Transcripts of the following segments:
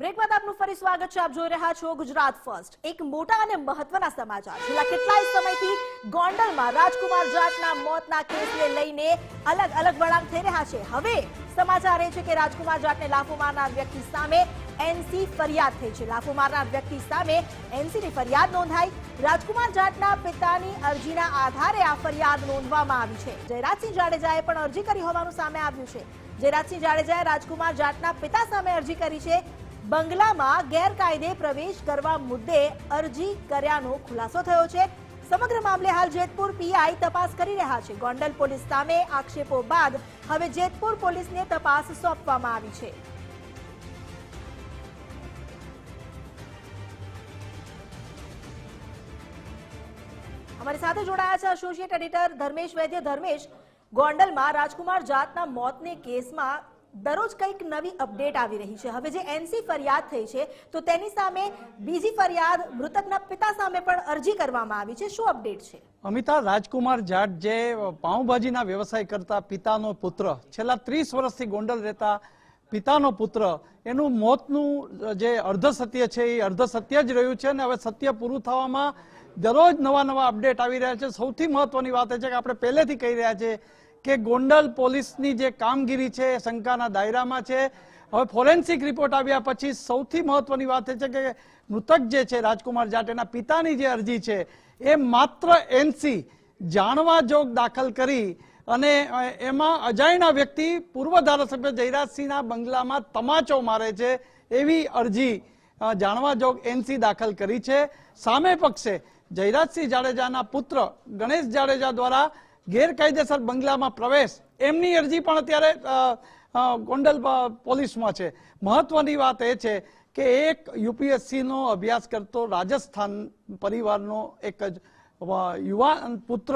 Break બાદ આપનું ફરી સ્વાગત છે. આપ જોઈ રહ્યા છો ગુજરાત ફર્સ્ટ. એક મોટા અને મહત્વના સમાચાર. છેલ્લા કેટલાય સમયથી ગોંડલમાં રાજકુમાર જાટના મોતના કેસને લઈને અલગ અલગ વળાંક થઈ રહ્યા છે. હવે સમાચાર એ છે કે રાજકુમાર જાટને લાફો મારનાર વ્યક્તિ સામે એનસી ફરિયાદ થઈ છે. લાફો મારનાર વ્યક્તિ સામે એનસીની ફરિયાદ નોંધાઈ. રાજકુમાર જાટના પિતાની અરજીના આધારે આ ફરિયાદ નોંધવામાં આવી છે. જયરાજસિંહ જાડેજાએ પણ અરજી કરી હોવાનું સામે આવ્યું છે. જયરાજસિંહ જાડેજાએ રાજકુમાર જાટના પિતા સામે અરજી કરી છે. બંગલામાં ગેરકાયદે પ્રવેશ કરવા મુદ્દે અરજી કર્યાનો ખુલાસો થયો છે. સમગ્ર મામલે હાલ જેતપુર પીઆઈ તપાસ કરી રહ્યા છે. ગોંડલ પોલીસ સામે આક્ષેપો બાદ હવે જેતપુર પોલીસને તપાસ સોંપવામાં આવી છે. અમારી સાથે જોડાયા છે એસોસિએટ એડિટર ધર્મેશ વૈદ્ય ધર્મેશ. ગોંડલમાં રાજકુમાર જાતના મોતને કેસમાં દરરોજ કંઈક નવી અપડેટ આવી રહી છે. હવે જે એનસી ફરિયાદ થઈ છે, તો તેની સામે બીજી ફરિયાદ મૃતકના પિતા સામે પણ અરજી કરવામાં આવી છે. શું અપડેટ છે? અમિતા, રાજકુમાર જાટ જે પાઉંભાજીના વ્યવસાય કરતા પિતાનો પુત્ર, છેલ્લા ત્રીસ વર્ષથી ગોંડલ રહેતા પિતાનો પુત્ર, એનું મોતનું જે અર્ધ સત્ય છે, એ અર્ધ સત્ય જ રહ્યું છે અને હવે સત્ય પૂરું થવામાં દરરોજ નવા નવા અપડેટ આવી રહ્યા છે. સૌથી મહત્વની વાત એ છે કે આપણે પહેલેથી કહી રહ્યા છે કે ગોંડલ પોલીસની જે કામગીરી છે એ શંકાના દાયરામાં છે. હવે ફોરેન્સિક રિપોર્ટ આવ્યા પછી સૌથી મહત્વની વાત એ છે કે મૃતક જે છે રાજકુમાર જાટ એના પિતાની જે અરજી છે એ માત્ર એનસી જાણવા જોગ દાખલ કરી અને એમાં અજાયણા વ્યક્તિ પૂર્વ ધારાસભ્ય જયરાજસિંહના બંગલામાં તમાચો મારે છે એવી અરજી જાણવા જોગ એનસી દાખલ કરી છે. સામે પક્ષે જયરાજસિંહ જાડેજાના પુત્ર ગણેશ જાડેજા દ્વારા ગેરકાયદેસર બંગલામાં પ્રવેશ, એમની અરજી પણ અત્યારે ગોંડલ પોલીસમાં છે. મહત્વની વાત એ છે કે એક યુપીએસસીનો અભ્યાસ કરતો રાજસ્થાન પરિવારનો એક જ યુવાન પુત્ર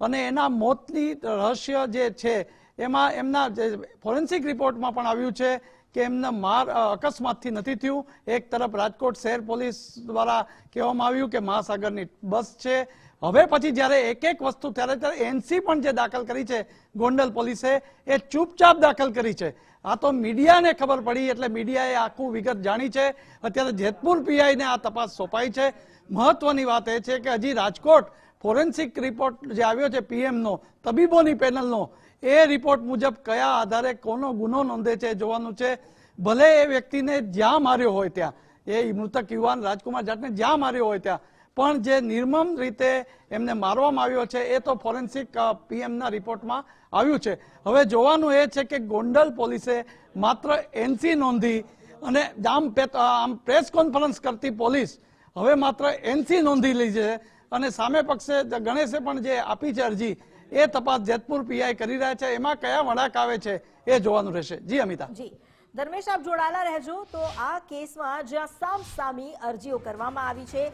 અને એના મોતની રહસ્ય જે છે, એમાં એમના જે ફોરેન્સિક રિપોર્ટમાં પણ આવ્યું છે કે એમને માર અકસ્માતથી નથી થયું. એક તરફ રાજકોટ શહેર પોલીસ દ્વારા કહેવામાં આવ્યું કે મહાસાગરની બસ છે હવે પછી જ્યારે એક એક વસ્તુ ત્યારે ત્યારે એનસી પણ જે દાખલ કરી છે, ગોંડલ પોલીસે, એ ચૂપચાપ દાખલ કરી છે. આ તો મીડિયાને ખબર પડી, એટલે મીડિયાએ આખું વિગત જાણી છે. અત્યારે જેતપુર પીઆઈને આ તપાસ સોંપાઈ છે. મહત્વની વાત એ છે કે હજી રાજકોટ ફોરેન્સિક રિપોર્ટ જે આવ્યો છે પીએમનો, તબીબોની પેનલનો, એ રિપોર્ટ મુજબ કયા આધારે કોનો ગુનો નોંધે છે જોવાનું છે. ભલે એ વ્યક્તિને જ્યાં માર્યો હોય ત્યાં, એ મૃતક યુવાન રાજકુમાર જાટને જ્યાં માર્યો હોય ત્યાં પણ જે નિર્મમ રીતે એમને મારવામાં આવ્યો છે, એ તો ફોરેન્સિક પીએમના રિપોર્ટમાં આવ્યું છે. હવે જોવાનું એ છે કે ગોંડલ પોલીસે માત્ર એનસી નોંધી અને આમ આમ પ્રેસ કોન્ફરન્સ કરતી પોલીસ હવે માત્ર એનસી નોંધી લી છે અને સામે પક્ષે ગણેશે પણ જે આપી છે અરજી, એ તપાસ જેતપુર પીઆઈ કરી રહ્યા છે. એમાં કયા વળાંક આવે છે એ જોવાનું રહેશે. જી, અમિતા. જી. ધર્મેશ, આપ જોડાયેલા રહેજો. તો આ કેસમાં જ્યાં સામ સામી અરજીઓ કરવામાં આવી છે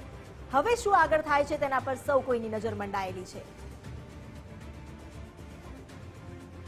હવે શું આગળ થાય છે તેના પર સૌ કોઈની નજર મંડાયેલી છે.